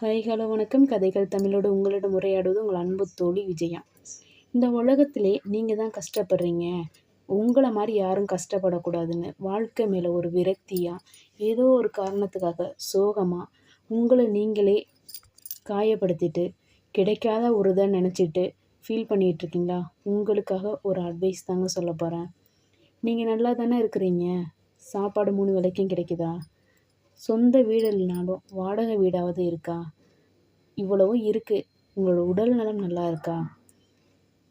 Hi hello வணக்கம். கதைகள் தமிழோடு உங்களிடம் உரையாடுவது உங்கள் அன்பு தோழி விஜயா. இந்த உலகத்திலே நீங்கள் தான் கஷ்டப்படுறீங்க. உங்களை மாதிரி யாரும் கஷ்டப்படக்கூடாதுன்னு வாழ்க்கை மேலே ஒரு விரக்தியாக ஏதோ ஒரு காரணத்துக்காக சோகமாக உங்களை நீங்களே காயப்படுத்திட்டு கிடைக்காத ஒரு இதை நினச்சிட்டு ஃபீல் பண்ணிகிட்ருக்கீங்களா? உங்களுக்காக ஒரு அட்வைஸ் தாங்க சொல்ல போகிறேன் நீங்கள் நல்லா தானே இருக்கிறீங்க. சாப்பாடு மூணு விலைக்கும் கிடைக்குதா? சொந்த வீடு இல்லைனாலும் வாடகை வீடாவது இருக்கா? இவ்வளவும் இருக்குது உங்களோட உடல் நலம் நல்லா இருக்கா?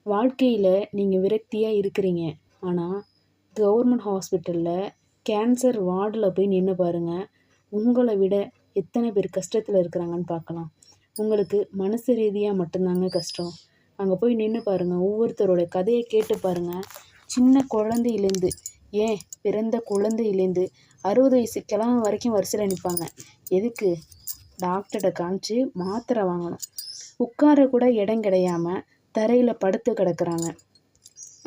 வாழ்க்கையில் நீங்கள் விரக்தியாக இருக்கிறீங்க. ஆனால் கவர்மெண்ட் ஹாஸ்பிட்டலில் கேன்சர் வார்டில் போய் நின்று பாருங்கள் உங்களை விட எத்தனை பேர் கஷ்டத்தில் இருக்கிறாங்கன்னு பார்க்கலாம். உங்களுக்கு மனசு ரீதியாக மட்டும்தாங்க கஷ்டம். அங்கே போய் நின்று பாருங்கள் ஒவ்வொருத்தரோட கதையை கேட்டு பாருங்கள் சின்ன குழந்தையிலேருந்து ஏன்? பிறந்த குழந்தையிலேருந்து அறுபது வயசு கிழமை வரைக்கும் வரிசையில் நிற்பாங்க எதுக்கு? டாக்டர்கிட்ட காமிச்சு மாத்திரை வாங்கணும். உட்கார கூட இடம் கிடையாம தரையில் படுத்து கிடக்குறாங்க.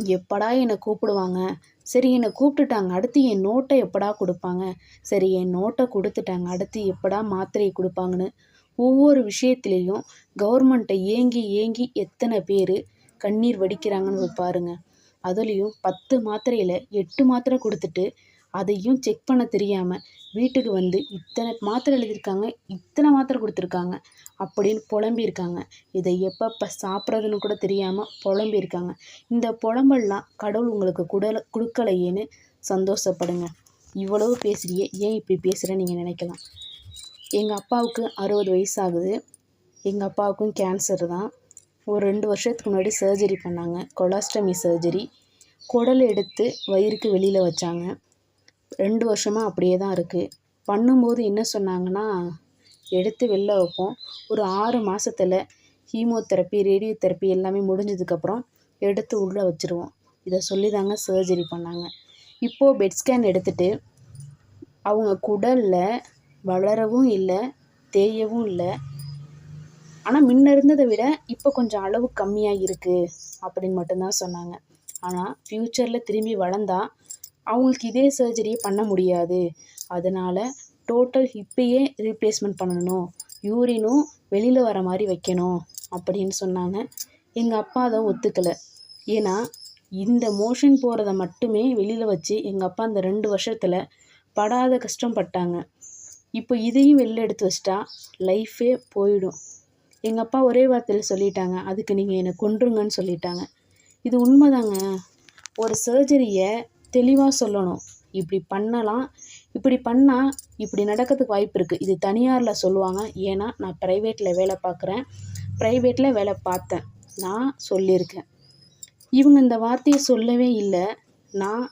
எப்படா என்னை கூப்பிடுவாங்க? சரி என்னை கூப்பிட்டுட்டாங்க. அடுத்து என் நோட்டை எப்படா கொடுப்பாங்க? சரி என் நோட்டை கொடுத்துட்டாங்க. அடுத்து எப்படா மாத்திரையை கொடுப்பாங்கன்னு ஒவ்வொரு விஷயத்துலேயும் கவர்மெண்ட்டை ஏங்கி ஏங்கி எத்தனை பேர் கண்ணீர் வடிக்கிறாங்கன்னு பாருங்கள் அதுலேயும் பத்து மாத்திரையில் எட்டு மாத்திரை கொடுத்துட்டு அதையும் செக் பண்ண தெரியாமல் வீட்டுக்கு வந்து இத்தனை மாத்திரை எழுதியிருக்காங்க இத்தனை மாத்திரை கொடுத்துருக்காங்க அப்படின்னு புலம்பியிருக்காங்க. இதை எப்பப்போ சாப்பிட்றதுன்னு கூட தெரியாமல் புலம்பியிருக்காங்க. இந்த புலம்பல்லாம் கடவுள் உங்களுக்கு குடல கொடுக்கலையேன்னு சந்தோஷப்படுங்க. இவ்வளவு பேசுகிறியே ஏன் இப்படி பேசுகிறேன்னு நீங்கள் நினைக்கலாம். எங்கள் அப்பாவுக்கு அறுபது வயசு ஆகுது. எங்கள் அப்பாவுக்கும் கேன்சர் தான். ஒரு ரெண்டு வருஷத்துக்கு முன்னாடி சர்ஜரி பண்ணாங்க. கொலாஸ்டமி சர்ஜரி குடல் எடுத்து வயிறுக்கு வெளியில் வச்சாங்க. ரெண்டு வருஷமாக அப்படியே தான் இருக்குது பண்ணும்போது என்ன சொன்னாங்கன்னா எடுத்து வெளில வைப்போம். ஒரு ஆறு மாதத்துல ஹீமோதெரப்பி ரேடியோ தெரப்பி எல்லாமே முடிஞ்சதுக்கப்புறம் எடுத்து உள்ளே வச்சுருவோம். இதை சொல்லி தாங்க சர்ஜரி பண்ணாங்க. இப்போது பெட் ஸ்கேன் எடுத்துகிட்டு அவங்க குடலில் வளரவும் இல்லை தேயவும் இல்லை ஆனால் முன்ன இருந்ததை விட இப்போ கொஞ்சம் அளவு கம்மியாக இருக்குது அப்படின்னு மட்டும்தான் சொன்னாங்க. ஆனால் ஃப்யூச்சரில் திரும்பி வளர்ந்தா அவங்களுக்கு இதே சர்ஜரியை பண்ண முடியாது. அதனால் டோட்டல் ஹிப்பையே ரீப்ளேஸ்மெண்ட் பண்ணணும். யூரினும் வெளியில் வர மாதிரி வைக்கணும் அப்படின்னு சொன்னாங்க. எங்கள் அப்பா அதை ஒத்துக்கலை. ஏன்னா இந்த மோஷன் போகிறத மட்டுமே வெளியில் வச்சு எங்கள் அப்பா அந்த ரெண்டு வருஷத்தில் படாத கஷ்டம் பட்டாங்க. இப்போ இதையும் வெளில எடுத்து வச்சிட்டா லைஃபே போயிடும். எங்கள் அப்பா ஒரே வார்த்தையில் சொல்லிட்டாங்க. அதுக்கு நீங்கள் என்னை கொன்றுங்கன்னு சொல்லிட்டாங்க. இது உண்மைதாங்க. ஒரு சர்ஜரியை தெளிவாக சொல்லணும். இப்படி பண்ணலாம். இப்படி பண்ணால் இப்படி நடக்கிறதுக்கு வாய்ப்பு இருக்குது இது தனியாரில் சொல்லுவாங்க. ஏன்னா நான் ப்ரைவேட்டில் வேலை பார்க்குறேன். ப்ரைவேட்டில் வேலை பார்த்தேன். நான் சொல்லியிருக்கேன். இவங்க இந்த வார்த்தையை சொல்லவே இல்லை. நான்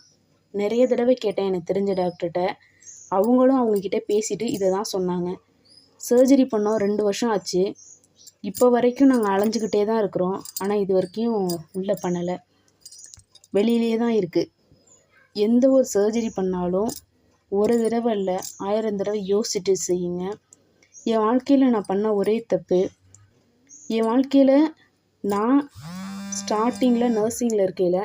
நிறைய தடவை கேட்டேன். எனக்கு தெரிஞ்ச டாக்டர்கிட்ட அவங்களும் அவங்கக்கிட்ட பேசிட்டு இதை தான் சொன்னாங்க. சர்ஜரி பண்ணோம். ரெண்டு வருஷம் ஆச்சு. இப்போ வரைக்கும் நாங்கள் அலைஞ்சிக்கிட்டே தான் இருக்கிறோம். ஆனால் இது வரைக்கும் உள்ளே பண்ணலை. வெளியிலே தான் இருக்குது எந்த ஒரு சர்ஜரி பண்ணாலும் ஒரு தடவை இல்லை ஆயிரம் தடவை யோசிச்சுட்டு செய்யுங்க. என் வாழ்க்கையில் நான் பண்ண ஒரே தப்பு என் வாழ்க்கையில் நான் ஸ்டார்டிங்கில் நர்சிங்கில் இருக்கையில்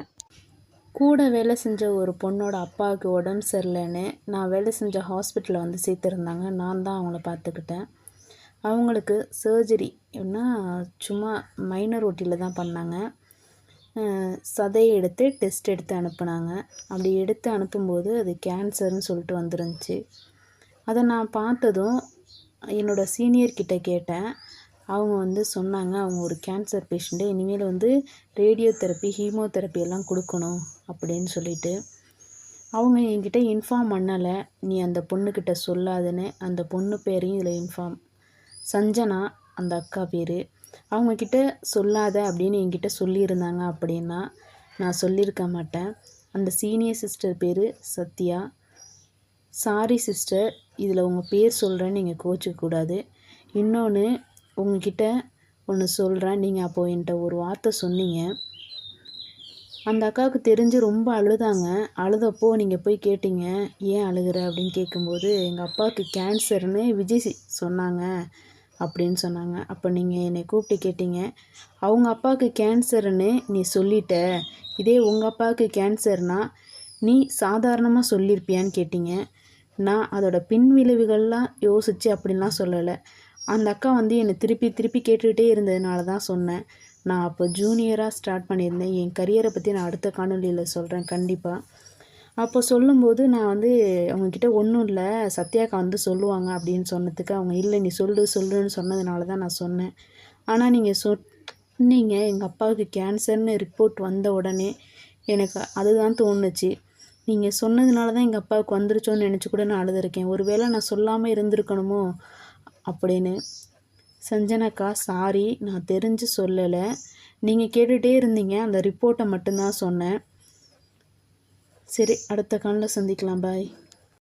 கூட வேலை செஞ்ச ஒரு பொண்ணோட அப்பாவுக்கு உடம்பு சரியில்லைன்னு நான் வேலை செஞ்ச ஹாஸ்பிட்டலில் வந்து சேர்த்துருந்தாங்க. நான் தான் அவங்கள பார்த்துக்கிட்டேன். அவங்களுக்கு சர்ஜரி என்ன சும்மா மைனர் ஓட்டியில் தான் பண்ணாங்க. சதையை எடுத்து டெஸ்ட் எடுத்து அனுப்புனாங்க. அப்படி எடுத்து அனுப்பும்போது அது கேன்சர்னு சொல்லிட்டு வந்துருந்துச்சு. அதை நான் பார்த்ததும் என்னோடய சீனியர்கிட்ட கேட்டேன். அவங்க வந்து சொன்னாங்க அவங்க ஒரு கேன்சர் பேஷண்ட்டு இனிமேல் வந்து ரேடியோ தெரப்பி ஹீமோதெரப்பி எல்லாம் கொடுக்கணும் அப்படின்னு சொல்லிட்டு. அவங்க என்கிட்ட இன்ஃபார்ம் பண்ணலை. நீ அந்த பொண்ணுக்கிட்ட சொல்லாதுன்னு அந்த பொண்ணு பேரையும் இதில் இன்ஃபார்ம் சஞ்சனா அந்த அக்கா பேர். அவங்கக்கிட்ட சொல்லாத அப்படின்னு என்கிட்ட சொல்லியிருந்தாங்க அப்படின்னா நான் சொல்லியிருக்க மாட்டேன். அந்த சீனியர் சிஸ்டர் பேர் சத்யா. சாரி சிஸ்டர் இதில் உங்கள் பேர் சொல்கிறேன்னு நீங்கள் கோச்சிக்கக்கூடாது இன்னொன்று உங்ககிட்ட ஒன்று சொல்கிறேன் நீங்கள் அப்போது என்கிட்ட ஒரு வார்த்தை சொன்னீங்க. அந்த அக்காவுக்கு தெரிஞ்சு ரொம்ப அழுதாங்க. அழுதப்போ நீங்கள் போய் கேட்டீங்க ஏன் அழுகிற? அப்படின்னு கேட்கும்போது எங்கள் அப்பாவுக்கு கேன்சர்னு விஜய் சொன்னாங்க. அப்படின்னு சொன்னாங்க. அப்போ நீங்கள் என்னை கூப்பிட்டு கேட்டீங்க. அவங்க அப்பாவுக்கு கேன்சர்னு நீ சொல்லிட்ட. இதே உங்கள் அப்பாவுக்கு கேன்சர்னால் நீ சாதாரணமாக சொல்லியிருப்பியான்னு கேட்டீங்க. நான் அதோட பின் விளைவுகள்லாம் யோசித்து அப்படின்லாம் சொல்லலை. அந்த அக்கா வந்து என்னை திருப்பி திருப்பி கேட்டுக்கிட்டே இருந்ததுனால தான் சொன்னேன். நான் அப்போ ஜூனியராக ஸ்டார்ட் பண்ணியிருந்தேன். என் கரியரை பற்றி நான் அடுத்த காணொலியில் சொல்கிறேன் கண்டிப்பாக அப்போ சொல்லும்போது நான் வந்து அவங்கக்கிட்ட ஒன்றும் இல்லை சத்யாக்கா வந்து சொல்லுவாங்க அப்படின்னு சொன்னதுக்கு அவங்க இல்லை நீ சொல்லு சொல்லுன்னு சொன்னதுனால தான் நான் சொன்னேன். ஆனால் நீங்கள் சொன்னீங்க எங்கள் அப்பாவுக்கு கேன்சர்னு ரிப்போர்ட் வந்த உடனே எனக்கு அதுதான் தோணுச்சு. நீங்கள் சொன்னதுனால தான் எங்கள் அப்பாவுக்கு வந்துருச்சோன்னு நினச்சி கூட நான் அழுதுருக்கேன். ஒருவேளை நான் சொல்லாமல் இருந்திருக்கணுமோ அப்படின்னு. சஞ்சனாக்கா சாரி நான் தெரிஞ்சு சொல்லலை. நீங்கள் கேட்டுகிட்டே இருந்தீங்க அந்த ரிப்போர்ட்டை மட்டும்தான் சொன்னேன். சரி அடுத்த காலில் சந்திக்கலாம். பாய்